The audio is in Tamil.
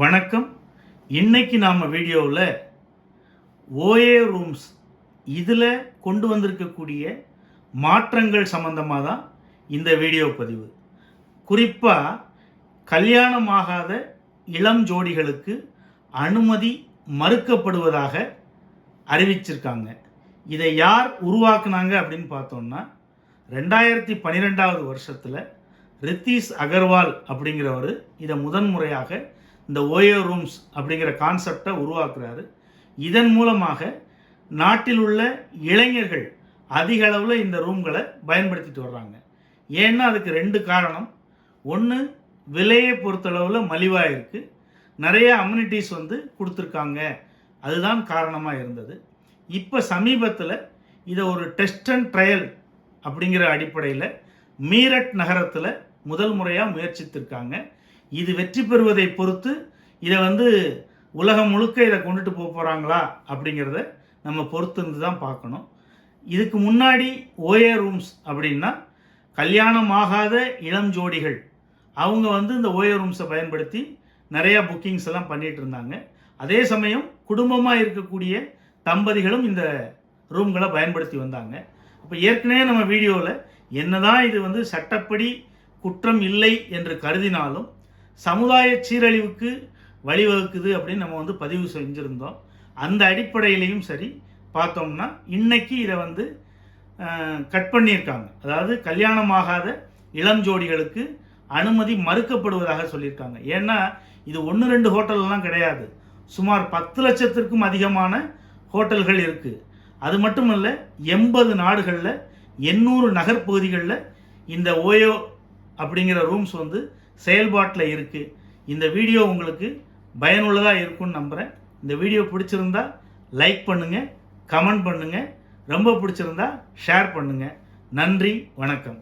வணக்கம். இன்னைக்கு நாம் வீடியோவில் ஓஏ ரூம்ஸ் இதில் கொண்டு வந்திருக்கக்கூடிய மாற்றங்கள் சம்பந்தமாக தான் இந்த வீடியோ பதிவு. குறிப்பாக கல்யாணமாகாத இளம் ஜோடிகளுக்கு அனுமதி மறுக்கப்படுவதாக அறிவிச்சிருக்காங்க. இதை யார் உருவாக்குனாங்க அப்படின்னு பார்த்தோம்னா ரெண்டாயிரத்தி பன்னிரெண்டாவது வருஷத்தில் ரித்தீஷ் அகர்வால் அப்படிங்கிறவர் இதை முதன்முறையாக இந்த ஓயோ ரூம்ஸ் அப்படிங்கிற கான்செப்டை உருவாக்குறாரு. இதன் மூலமாக நாட்டில் உள்ள இளைஞர்கள் அதிக அளவில் இந்த ரூம்களை பயன்படுத்திட்டு வர்றாங்க. ஏன்னா அதுக்கு ரெண்டு காரணம். ஒன்று விலையை பொறுத்தளவில் மலிவாக இருக்குது நிறைய அம்யூனிட்டிஸ் வந்து கொடுத்துருக்காங்க. அதுதான் காரணமாக இருந்தது. இப்போ சமீபத்தில் இதை ஒரு டெஸ்ட் அண்ட் ட்ரையல் அப்படிங்கிற அடிப்படையில் மீரட் நகரத்தில் முதல் முறையாக முயற்சித்திருக்காங்க. இது வெற்றி பெறுவதை பொறுத்து இதை வந்து உலகம் முழுக்க இதை கொண்டுட்டு போக போகிறாங்களா அப்படிங்கிறத நம்ம பொறுத்து இருந்து தான் பார்க்கணும். இதுக்கு முன்னாடி ஓஏ ரூம்ஸ் அப்படின்னா கல்யாணம் ஆகாத இளம் ஜோடிகள். அவங்க வந்து இந்த ஓஏ ரூம்ஸை பயன்படுத்தி நிறையா புக்கிங்ஸ் எல்லாம் பண்ணிகிட்டு இருந்தாங்க. அதே சமயம் குடும்பமாக இருக்கக்கூடிய தம்பதிகளும் இந்த ரூம்களை பயன்படுத்தி வந்தாங்க. அப்போ ஏற்கனவே நம்ம வீடியோவில் என்னதான் இது வந்து சட்டப்படி குற்றம் இல்லை என்று கருதினாலும் சமுதாய சீரழிவுக்கு வழிவகுக்குது அப்படின்னு நம்ம வந்து பதிவு செஞ்சுருந்தோம். அந்த அடிப்படையிலையும் சரி பார்த்தோம்னா இன்னைக்கு இதை வந்து கட் பண்ணியிருக்காங்க. அதாவது கல்யாணமாகாத இளம் ஜோடிகளுக்கு அனுமதி மறுக்கப்படுவதாக சொல்லியிருக்காங்க. ஏன்னா இது ஒன்று ரெண்டு ஹோட்டல்லாம் கிடையாது. சுமார் பத்து லட்சத்திற்கும் அதிகமான ஹோட்டல்கள் இருக்குது அது மட்டும் இல்லை எண்பது நாடுகளில் எண்ணூறு நகர்ப்பகுதிகளில் இந்த ஓயோ அப்படிங்கிற ரூம்ஸ் வந்து செயல்பாட்டில் இருக்குது இந்த வீடியோ உங்களுக்கு பயனுள்ளதாக இருக்கும்னு நம்புகிறேன் இந்த வீடியோ பிடிச்சிருந்தா லைக் பண்ணுங்கள் கமெண்ட் பண்ணுங்கள் ரொம்ப பிடிச்சிருந்தா ஷேர் பண்ணுங்கள் நன்றி வணக்கம்.